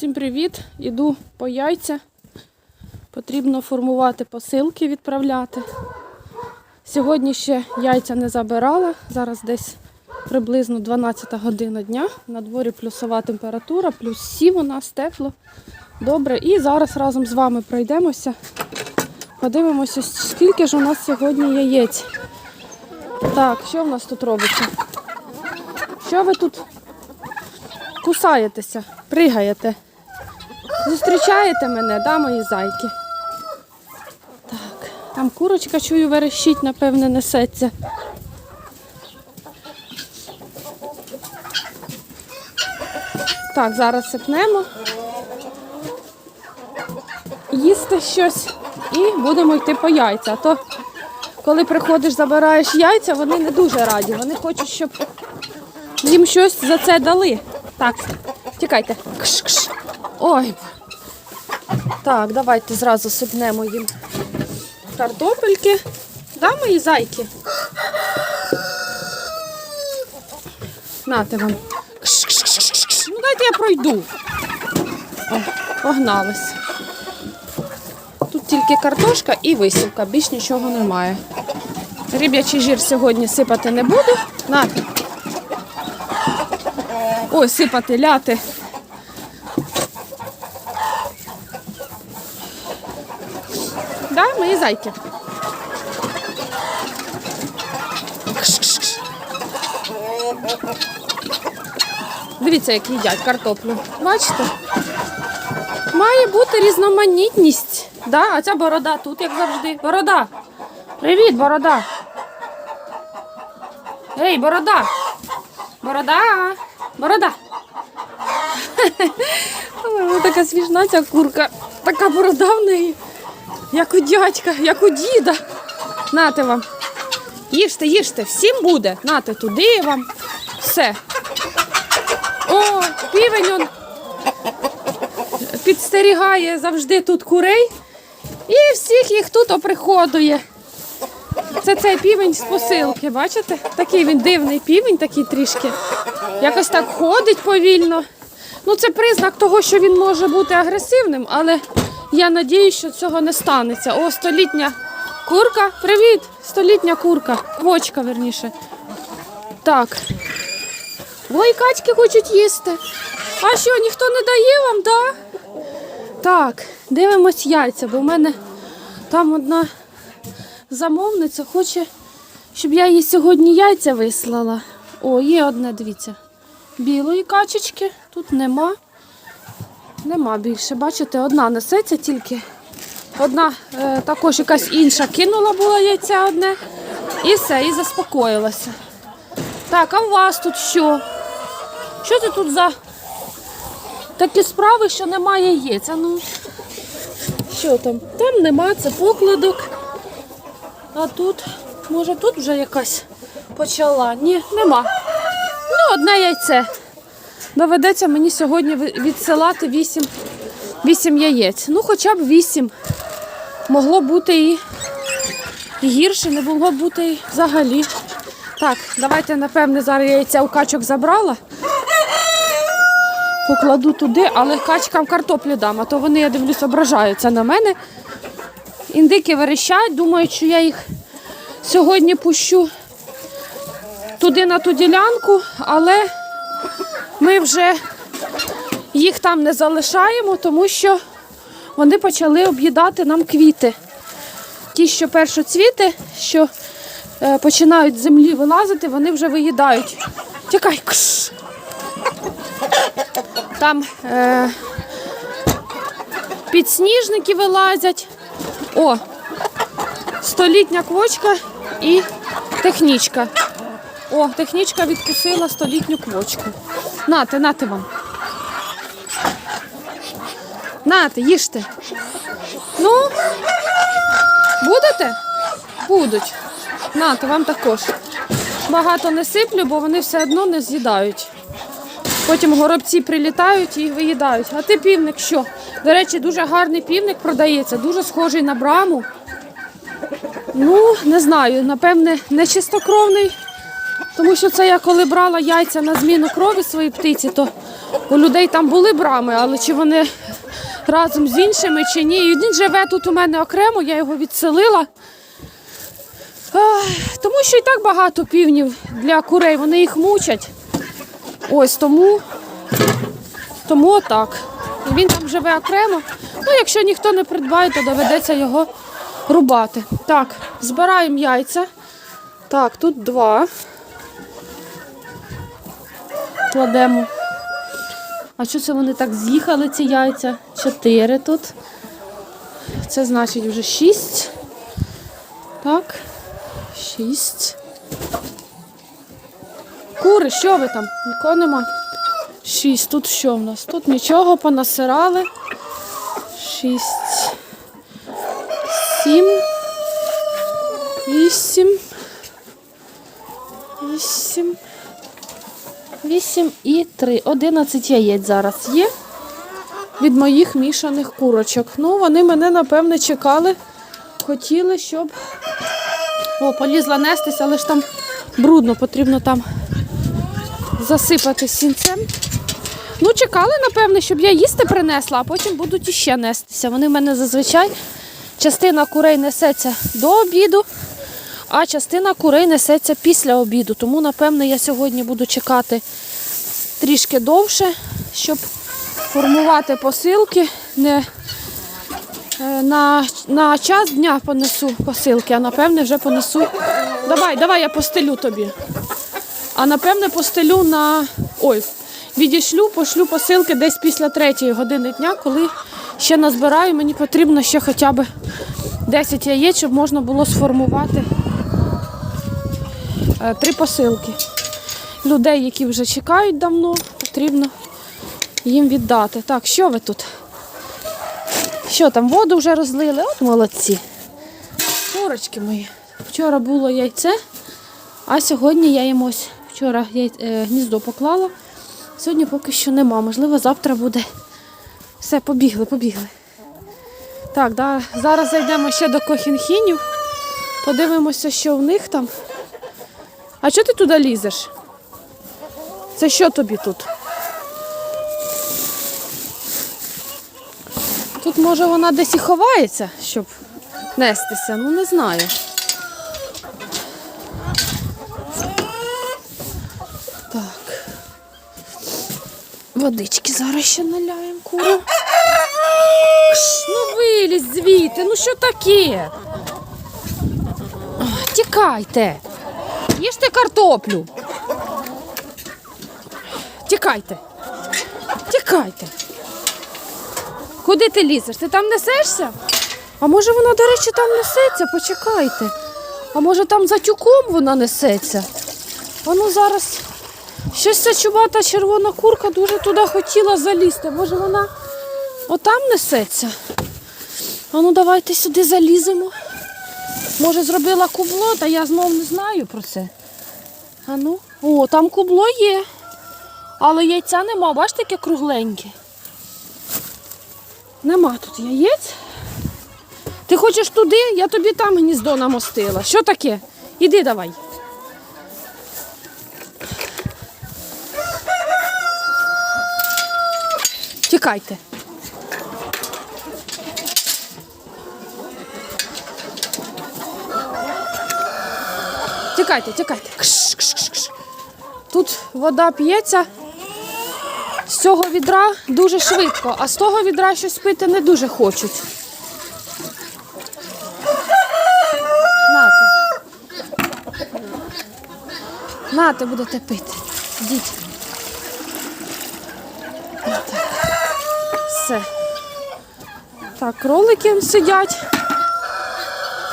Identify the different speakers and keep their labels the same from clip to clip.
Speaker 1: Всім привіт! Іду по яйця. Потрібно формувати посилки, відправляти. Сьогодні ще яйця не забирала. Зараз десь приблизно 12 година дня. На дворі плюсова температура, плюс 7 у нас тепло. Добре. І зараз разом з вами пройдемося. Подивимося, скільки ж у нас сьогодні яєць. Так, що в нас тут робиться? Що ви тут кусаєтеся, пригаєте? Зустрічаєте мене, да, мої зайки? Так, там курочка, чую, верещить, напевне, несеться. Так, зараз сипнемо. Їсти щось і будемо йти по яйця. А то, коли приходиш, забираєш яйця, вони не дуже раді. Вони хочуть, щоб їм щось за це дали. Так, тікайте. Кш-кш. Ой. Так, давайте зразу сипнемо їм картопельки. Да, мої зайки? Нате вам. Ну дайте я пройду. О, погнались. Тут тільки картошка і висівка, більш нічого немає. Риб'ячий жир сьогодні сипати не буду. Нате. Ой, сипати, ляти. Да, мої зайки. Дивіться, як їдять картоплю. Бачите? Має бути різноманітність. Да? А ця борода тут, як завжди. Борода. Привіт, борода. Ей, борода. Борода. Борода. Така смішна ця курка. Така борода в неї. Як у дядька, як у діда. Нате вам. Їжте, їжте, всім буде. Нате туди вам. Все. О, півень он підстерігає завжди тут курей. І всіх їх тут оприходує. Це цей півень з посилки, бачите? Такий він дивний півень, такий трішки. Якось так ходить повільно. Ну, це признак того, що він може бути агресивним, але я надіюсь, що цього не станеться. О, столітня курка. Привіт! Столітня курка. Квочка, верніше. Так. Ой, качки хочуть їсти. А що, ніхто не дає вам, так? Так, дивимось яйця, бо в мене там одна замовниця хоче, щоб я їй сьогодні яйця вислала. О, є одне, дивіться. Білої качечки тут нема. Нема більше. Бачите, одна несеться тільки. Одна е, також якась інша кинула була яйця одне. І все, і заспокоїлася. Так, а у вас тут що? Що це тут за такі справи, що немає яєць? А ну, що там? Там нема, це покладок. А тут, може, тут вже якась почала? Ні, нема. Ну, одне яйце. Доведеться мені сьогодні відсилати 8, 8 яєць. Ну, хоча б 8. Могло бути і, гірше, не могло бути і взагалі. Так, давайте, напевне, зараз яйця у качок забрала. Покладу туди, але качкам картоплю дам, а то вони, я дивлюсь, ображаються на мене. Індики верещать, думають, що я їх сьогодні пущу туди на ту ділянку, але ми вже їх там не залишаємо, тому що вони почали об'їдати нам квіти. Ті, що першоцвіти, що е, починають з землі вилазити, вони вже виїдають. Тікай, кш. Там е, підсніжники вилазять. О, столітня квочка і технічка. О, технічка відкусила столітню квочку. Нате, нате вам. Нате, їжте. Ну, будете? Будуть. Нате, вам також. Багато не сиплю, бо вони все одно не з'їдають. Потім горобці прилітають і виїдають. А ти півник що? До речі, дуже гарний півник продається, дуже схожий на браму. Ну, не знаю, напевне, не чистокровний, Тому що це я коли брала яйця на зміну крові своїй птиці, то у людей там були брами, але чи вони разом з іншими чи ні. І він живе тут у мене окремо, я його відселила. Тому що і так багато півнів для курей, вони їх мучать. Ось тому, тому отак. І Він там живе окремо. Ну, якщо ніхто не придбає, то доведеться його рубати. Так, збираємо яйця. Так, тут два. Кладемо. А що це вони так з'їхали, ці яйця? Чотири тут. Це значить вже шість. Так. Шість. Кури, що ви там? Нікого нема. Шість. Тут що в нас? Тут нічого понасирали. Шість. Сім. Вісім. Вісім. Вісім і три. Одинадцять яєць зараз є від моїх мішаних курочок. Ну, вони мене, напевне, чекали. Хотіли, щоб. О, полізла нестись, але ж там брудно, потрібно там засипати сінцем. Ну, чекали, напевне, щоб я їсти принесла, а потім будуть іще нестися. Вони в мене зазвичай частина курей несеться до обіду, а частина курей несеться після обіду. Тому, напевне, я сьогодні буду чекати трішки довше, щоб формувати посилки. Не е, на, на час дня понесу посилки, а напевне вже понесу. Давай, давай, я постелю тобі. А напевне постелю на. Ой, відійшлю, пошлю посилки десь після третьої години дня, коли ще назбираю. Мені потрібно ще хоча б 10 яєць, щоб можна було сформувати три посилки. Людей, які вже чекають давно, потрібно їм віддати. Так, що ви тут? Що там, воду вже розлили? От молодці. Курочки мої. Вчора було яйце, а сьогодні я їм ось вчора е, гніздо поклала. Сьогодні поки що нема. Можливо, завтра буде. Все, побігли, побігли. Так, да, зараз зайдемо ще до кохінхінів. Подивимося, що в них там. А чого ти туди лізеш? Це що тобі тут? Тут, може, вона десь і ховається, щоб нестися, ну не знаю. Так. Водички зараз ще наляємо куру. Ну вилізь звідти, ну що таке? Тікайте. Їжте картоплю. Тікайте. Тікайте. Куди ти лізеш? Ти там несешся? А може вона, до речі, там несеться? Почекайте. А може там за тюком вона несеться? А ну зараз щось ця чубата червона курка дуже туди хотіла залізти. Може вона отам несеться? А ну давайте сюди заліземо. Може зробила кубло, та я знов не знаю про це. А ну, о, там кубло є. Але яйця нема, бачите, яке кругленьке. Нема тут яєць. Ти хочеш туди, я тобі там гніздо намостила. Що таке? Іди давай. Тікайте. Тікайте, тікайте. Кш, кш, кш, кш. Тут вода п'ється з цього відра дуже швидко, а з того відра щось пити не дуже хочуть. Нате. Нате будете пити. Йдіть. Все. Так, кролики сидять.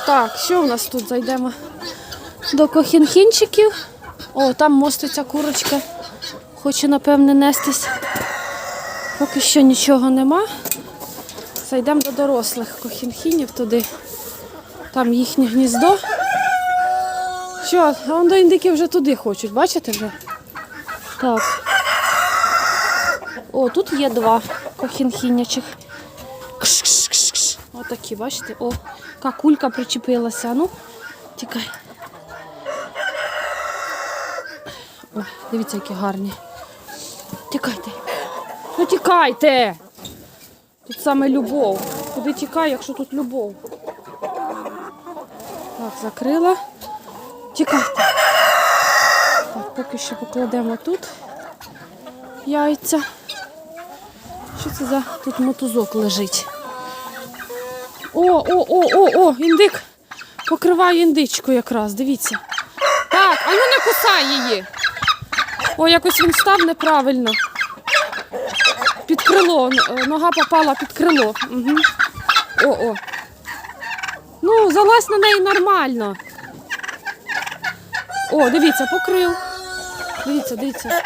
Speaker 1: Так, що в нас тут? Зайдемо до кохінхінчиків. О, там моститься курочка. Хоче, напевне, нестись. Поки що нічого нема. Зайдемо до дорослих кохінхінів туди. Там їхнє гніздо. Що, а вон до індиків вже туди хочуть, бачите вже? Так. О, тут є два кохінхінячих. Кш-кш-кш-кш. Отакі, бачите? О, яка кулька причепилася. Ну, тікай. Дивіться, які гарні. Тікайте. Ну тікайте. Тут саме любов. Куди тікай, якщо тут любов? Так, закрила. Тікайте. Так, поки що покладемо тут яйця. Що це за тут мотузок лежить? О, о, о, о, о, індик. Покриває індичку якраз, дивіться. Так, а ну не кусай її. О, якось він став неправильно. Під крило. е, Нога попала під крило. Угу. О, о. Ну, залазь на неї нормально. О, дивіться, покрив. Дивіться, дивіться.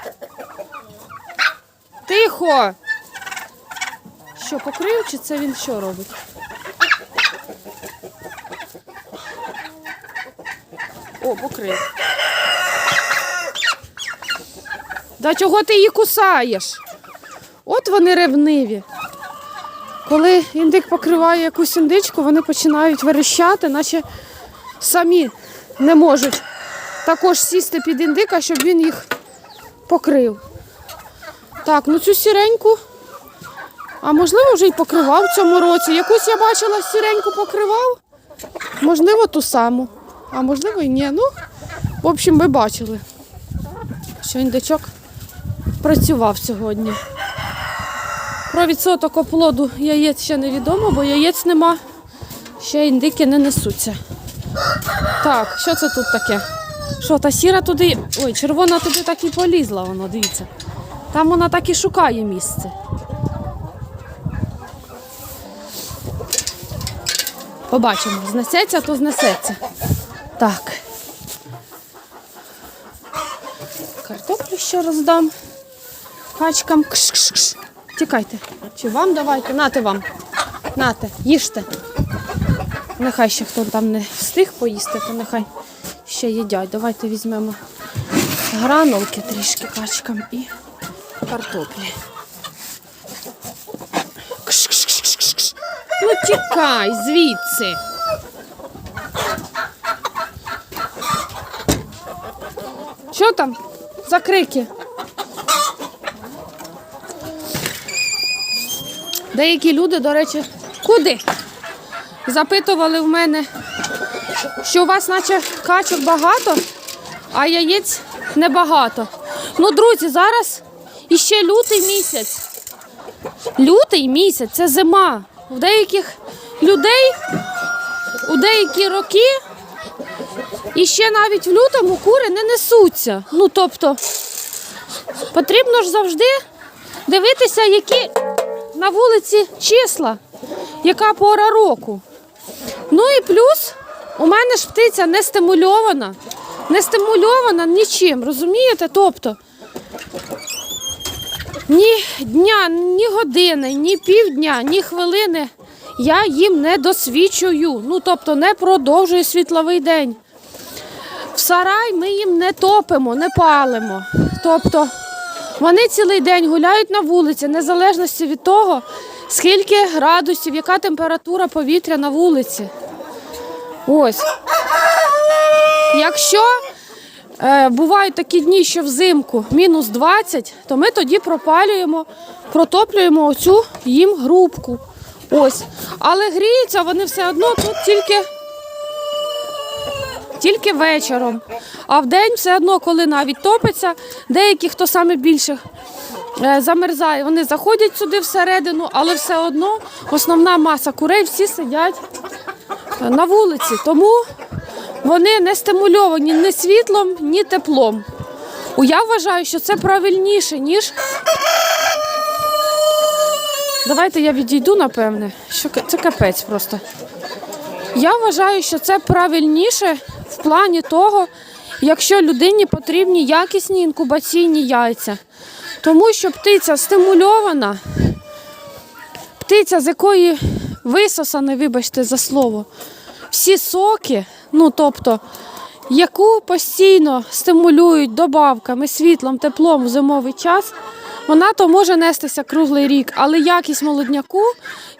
Speaker 1: Тихо. Що, покрив, чи це він що робить? О, покрив. Да чого ти її кусаєш? От вони ревниві. Коли індик покриває якусь індичку, вони починають верещати, наче самі не можуть також сісти під індика, щоб він їх покрив. Так, ну цю сіреньку, а можливо вже й покривав в цьому році. Якусь я бачила сіреньку покривав, можливо, ту саму, а можливо і ні. Ну, в общем, ви бачили, що індичок працював сьогодні. Про відсоток оплоду яєць ще невідомо, бо яєць нема. Ще індики не несуться. Так, що це тут таке? Що, та сіра туди. Ой, червона туди так і полізла, воно, дивіться. Там вона так і шукає місце. Побачимо, знесеться, то знесеться. Так. Картоплю ще роздам. Качкам. Кш-кш-кш. Тікайте. Чи вам давайте? Нате вам. Нате, їжте. Нехай ще хто там не встиг поїсти, то нехай ще їдять. Давайте візьмемо гранулки трішки качкам і картоплі. Кш-кш-кш-кш-кш. Ну тікай звідси. Що там за крики? Деякі люди, до речі, куди? Запитували в мене, що у вас наче качок багато, а яєць небагато. Ну, друзі, зараз іще лютий місяць. Лютий місяць це зима. У деяких людей у деякі роки і ще навіть в лютому кури не несуться. Ну, тобто, потрібно ж завжди дивитися, які на вулиці числа, яка пора року. Ну і плюс у мене ж птиця не стимульована, не стимульована нічим, розумієте? Тобто ні дня, ні години, ні півдня, ні хвилини я їм не досвідчую. Ну, тобто не продовжую світловий день. В сарай ми їм не топимо, не палимо. Тобто вони цілий день гуляють на вулиці, незалежності від того, скільки градусів, яка температура повітря на вулиці. Ось. Якщо е, бувають такі дні, що взимку мінус 20, то ми тоді пропалюємо, протоплюємо оцю їм грубку. Ось. Але гріються вони все одно тут тільки, тільки вечором. А вдень все одно, коли навіть топиться, деякі, хто саме більше е, замерзає, вони заходять сюди всередину, але все одно основна маса курей всі сидять е, на вулиці. Тому вони не стимульовані ні світлом, ні теплом. Я вважаю, що це правильніше, ніж. Давайте я відійду, напевне. Що це капець просто. Я вважаю, що це правильніше в плані того, якщо людині потрібні якісні інкубаційні яйця. Тому що птиця стимульована, птиця, з якої висосані, вибачте за слово, всі соки, ну тобто, яку постійно стимулюють добавками, світлом, теплом в зимовий час, вона то може нестися круглий рік, але якість молодняку,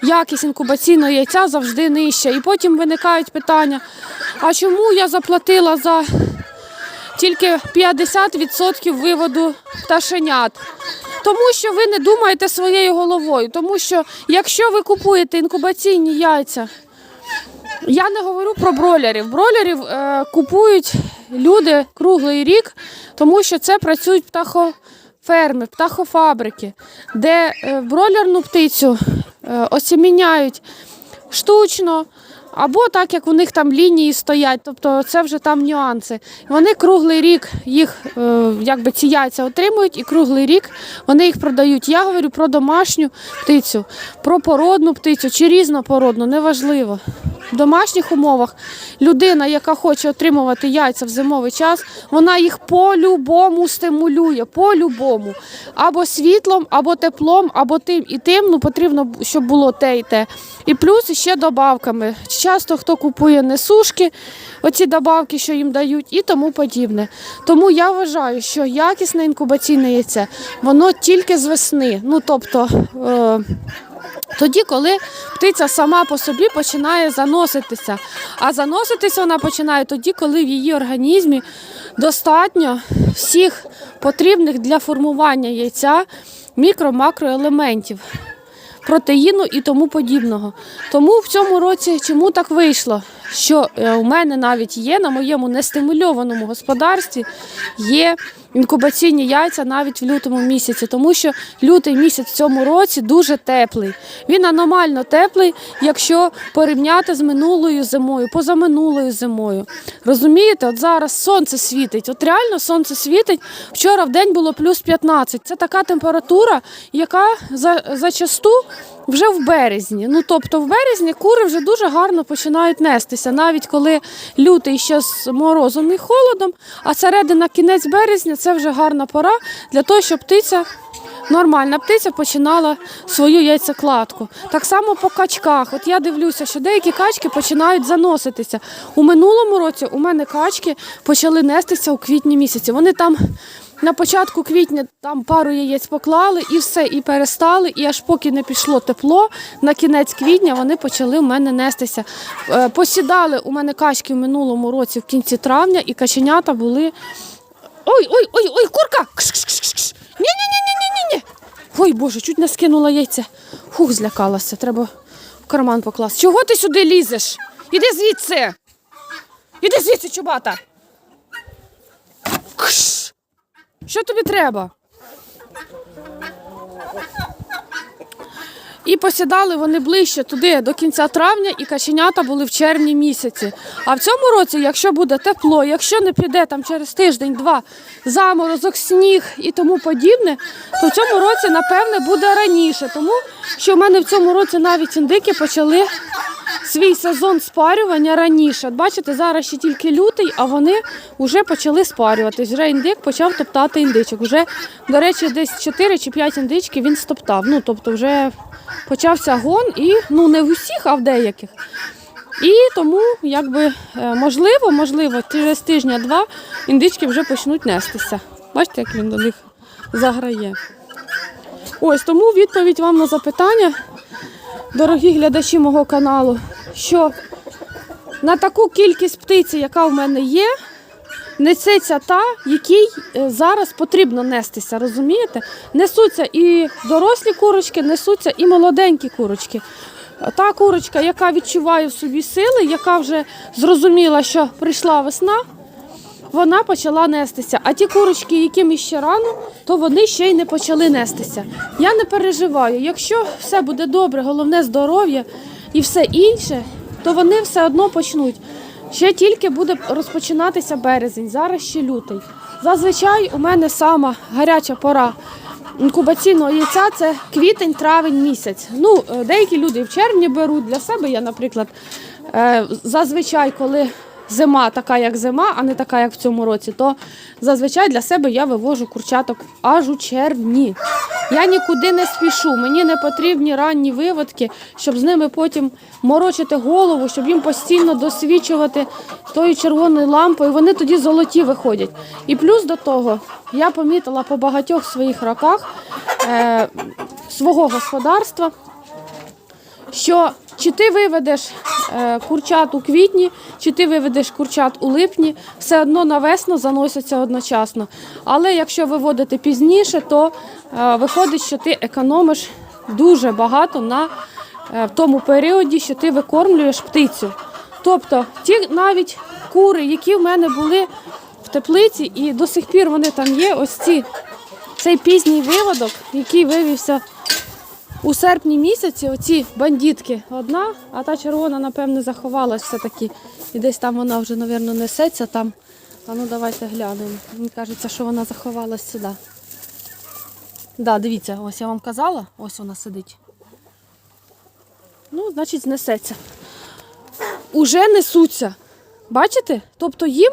Speaker 1: якість інкубаційного яйця завжди нижча. І потім виникають питання: а чому я заплатила за тільки 50% виводу пташенят. Тому що ви не думаєте своєю головою. Тому що якщо ви купуєте інкубаційні яйця, я не говорю про бройлерів. Бройлерів е, купують люди круглий рік, тому що це працюють птахоферми, птахофабрики, де е, бройлерну птицю е, осіміняють штучно. Або так, як у них там лінії стоять, тобто це вже там нюанси. Вони круглий рік їх, е, якби ці яйця отримують, і круглий рік вони їх продають. Я говорю про домашню птицю, про породну птицю чи різнопородну, неважливо. В домашніх умовах людина, яка хоче отримувати яйця в зимовий час, вона їх по-любому стимулює, по-любому. Або світлом, або теплом, або тим і тим. Ну потрібно, щоб було те і те. І плюс ще добавками. Часто хто купує несушки, оці добавки, що їм дають, і тому подібне. Тому я вважаю, що якісне інкубаційне яйце, воно тільки з весни. Ну тобто. Е- тоді, коли птиця сама по собі починає заноситися. А заноситися вона починає тоді, коли в її організмі достатньо всіх потрібних для формування яйця мікро-макроелементів, протеїну і тому подібного. Тому в цьому році чому так вийшло? Що е, у мене навіть є на моєму нестимульованому господарстві є інкубаційні яйця навіть в лютому місяці, тому що лютий місяць в цьому році дуже теплий. Він аномально теплий, якщо порівняти з минулою зимою, позаминулою зимою. Розумієте, от зараз сонце світить. От реально сонце світить. Вчора в день було плюс 15. Це така температура, яка за, зачасту вже в березні. Ну тобто в березні кури вже дуже гарно починають нестися, навіть коли лютий ще з морозом і холодом, а середина кінець березня це вже гарна пора для того, щоб птиця. Нормальна птиця починала свою яйцекладку. Так само по качках. От я дивлюся, що деякі качки починають заноситися. У минулому році у мене качки почали нестися у квітні місяці. Вони там на початку квітня там пару яєць поклали і все, і перестали. І аж поки не пішло тепло, на кінець квітня вони почали в мене нестися. Е, Посідали у мене качки в минулому році в кінці травня, і каченята були. Ой, ой, ой, ой, курка! Ні-ні-ні-ні-ні-ні! Ой, Боже, чуть не скинула яйця. Хух, злякалася, треба в карман покласти. Чого ти сюди лізеш? Іди звідси! Іди звідси, чубата! Кш! Що тобі треба? І посідали вони ближче туди до кінця травня, і каченята були в червні місяці. А в цьому році, якщо буде тепло, якщо не піде там через тиждень-два заморозок, сніг і тому подібне, то в цьому році, напевне, буде раніше. Тому що в мене в цьому році навіть індики почали свій сезон спарювання раніше. От Бачите, зараз ще тільки лютий, а вони вже почали спарюватись. Вже індик почав топтати індичок. Вже, до речі, десь 4 чи 5 індички він стоптав. Ну, тобто вже почався гон і ну не в усіх, а в деяких. І тому, якби е, можливо, можливо, через тижня-два індички вже почнуть нестися. Бачите, як він до них заграє. Ось тому відповідь вам на запитання, дорогі глядачі мого каналу, що на таку кількість птиці, яка в мене є, несеться та, якій е, зараз потрібно нестися, розумієте? Несуться і дорослі курочки, несуться і молоденькі курочки. Та курочка, яка відчуває в собі сили, яка вже зрозуміла, що прийшла весна, вона почала нестися. А ті курочки, яким іще рано, то вони ще й не почали нестися. Я не переживаю. Якщо все буде добре, головне здоров'я і все інше, то вони все одно почнуть. Ще тільки буде розпочинатися березень, зараз ще лютий. Зазвичай у мене сама гаряча пора інкубаційного яйця це квітень-травень місяць. Ну, е, деякі люди в червні беруть для себе. Я, наприклад, е, зазвичай, коли зима така, як зима, а не така, як в цьому році, то зазвичай для себе я вивожу курчаток аж у червні. Я нікуди не спішу, мені не потрібні ранні виводки, щоб з ними потім морочити голову, щоб їм постійно досвідчувати тою червоною лампою. Вони тоді золоті виходять. І плюс до того, я помітила по багатьох своїх роках е, свого господарства, що чи ти виведеш е, курчат у квітні, чи ти виведеш курчат у липні, все одно на весну заносяться одночасно. Але якщо виводити пізніше, то е, виходить, що ти економиш дуже багато на е, тому періоді, що ти викормлюєш птицю. Тобто ті навіть кури, які в мене були в теплиці, і до сих пір вони там є, ось ці цей пізній виводок, який вивівся у серпні місяці, оці бандитки одна, а та червона, напевне, заховалась все-таки. І десь там вона вже, мабуть, несеться там. А ну давайте глянемо. Мені кажеться, що вона заховалась сюди. Да, дивіться, ось я вам казала, ось вона сидить. Ну, значить, знесеться. Уже несуться. Бачите? Тобто їм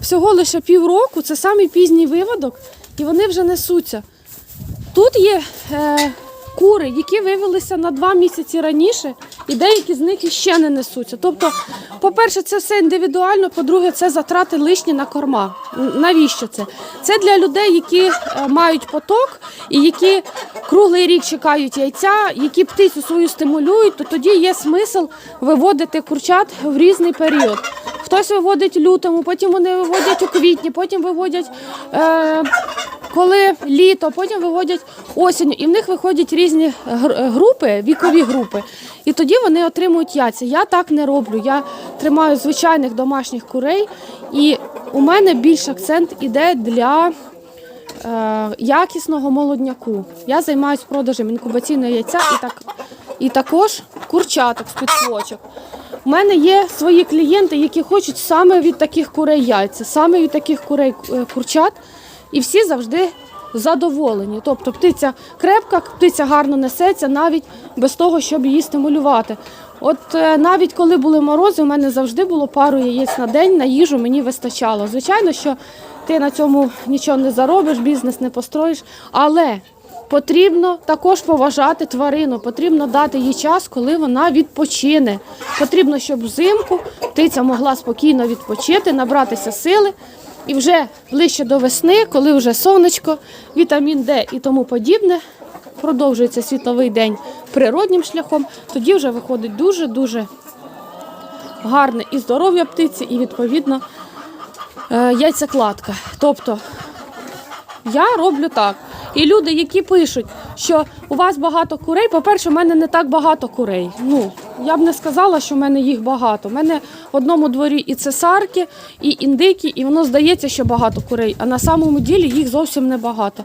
Speaker 1: всього лише півроку, це самий пізній виводок, і вони вже несуться. Тут є е, кури, які вивелися на два місяці раніше, і деякі з них іще не несуться. Тобто, по-перше, це все індивідуально, по-друге, це затрати лишні на корма. Навіщо це? Це для людей, які е, мають поток і які круглий рік чекають яйця, які птицю свою стимулюють, то тоді є смисл виводити курчат в різний період. Хтось виводить лютому, потім вони виводять у квітні, потім виводять е, коли літо, потім виводять осінню, і в них виходять різні групи, вікові групи. І тоді вони отримують яйця. Я так не роблю. Я тримаю звичайних домашніх курей, і у мене більш акцент іде для е, якісного молодняку. Я займаюся продажем інкубаційного яйця і так. І також курчаток з підквочок. У мене є свої клієнти, які хочуть саме від таких курей яйця, саме від таких курей е, курчат, і всі завжди задоволені. Тобто птиця крепка, птиця гарно несеться, навіть без того, щоб її стимулювати. От е, навіть коли були морози, у мене завжди було пару яєць на день, на їжу мені вистачало. Звичайно, що ти на цьому нічого не заробиш, бізнес не построїш, але Потрібно також поважати тварину, потрібно дати їй час, коли вона відпочине. Потрібно, щоб взимку птиця могла спокійно відпочити, набратися сили. І вже ближче до весни, коли вже сонечко, вітамін Д і тому подібне, продовжується світловий день природнім шляхом, тоді вже виходить дуже-дуже гарне і здоров'я птиці, і відповідно е, яйцекладка. Тобто я роблю так. І люди, які пишуть, що у вас багато курей, по-перше, у мене не так багато курей. Ну, я б не сказала, що в мене їх багато. У мене в одному дворі і цесарки, і індики, і воно здається, що багато курей, а на самому ділі їх зовсім не багато.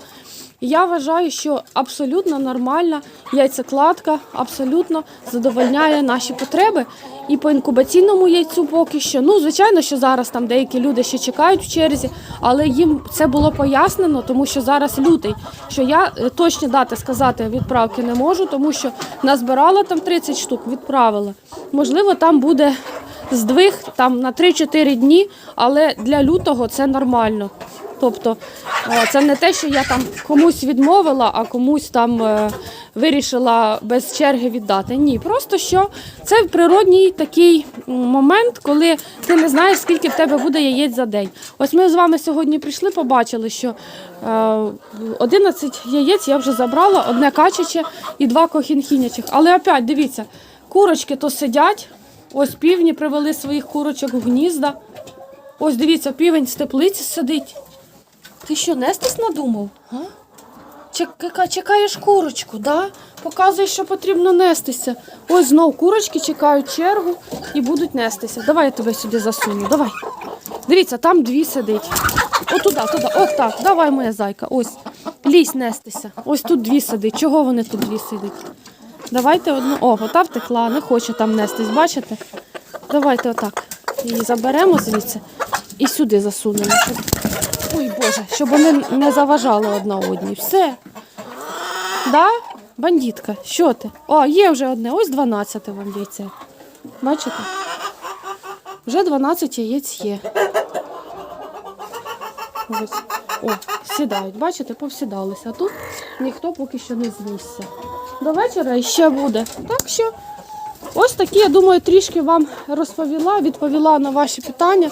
Speaker 1: Я вважаю, що абсолютно нормальна яйцекладка абсолютно задовольняє наші потреби. І по інкубаційному яйцю поки що. Ну, звичайно, що зараз там деякі люди ще чекають в черзі, але їм це було пояснено, тому що зараз лютий. Що я е, точні дати сказати відправки не можу, тому що назбирала там 30 штук, відправила. Можливо, там буде здвиг там на 3-4 дні, але для лютого це нормально. Тобто е, це не те, що я там комусь відмовила, а комусь там е, вирішила без черги віддати. Ні, просто що це природній такий момент, коли ти не знаєш, скільки в тебе буде яєць за день. Ось ми з вами сьогодні прийшли, побачили, що е, 11 яєць я вже забрала, одне качаче і два кохінхінячих. Але опять дивіться, курочки то сидять, ось півні привели своїх курочок в гнізда. Ось дивіться, півень з теплиці сидить. Ти що, нестись надумав? А? Чека- Чекаєш курочку, да? Показуєш, що потрібно нестися. Ось знов курочки чекають чергу і будуть нестися. Давай я тебе сюди засуну. Давай. Дивіться, там дві сидить. Отуда, туди. От так. Давай, моя зайка. Ось. Лізь нестися. Ось тут дві сидить. Чого вони тут дві сидять? Давайте одну. О, ота втекла, не хоче там нестись, бачите? Давайте отак. Її заберемо звідси і сюди засунемо. Ой Боже, щоб вони не заважали одна одній. Все. Да? Бандитка, що ти? О, є вже одне, ось 12 вам яйце. Бачите? Вже 12 яєць є. Ось. О, сідають, бачите, повсідалися. А тут ніхто поки що не знісся. До вечора ще буде. Так що ось такі, я думаю, трішки вам розповіла, відповіла на ваші питання.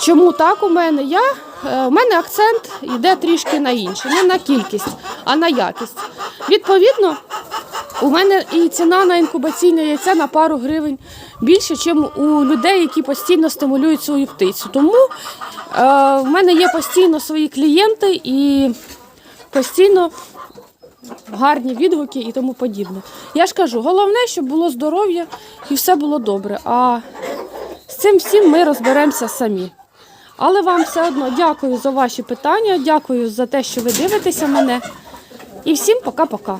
Speaker 1: Чому так у мене? Я, е, у мене акцент йде трішки на інше, не на кількість, а на якість. Відповідно, У мене і ціна на інкубаційне яйце на пару гривень більше, ніж у людей, які постійно стимулюють свою птицю. Тому е, в мене є постійно свої клієнти і постійно гарні відгуки і тому подібне. Я ж кажу, головне, щоб було здоров'я і все було добре. А з цим всім ми розберемося самі. Але вам все одно дякую за ваші питання, дякую за те, що ви дивитеся мене. І всім пока-пока.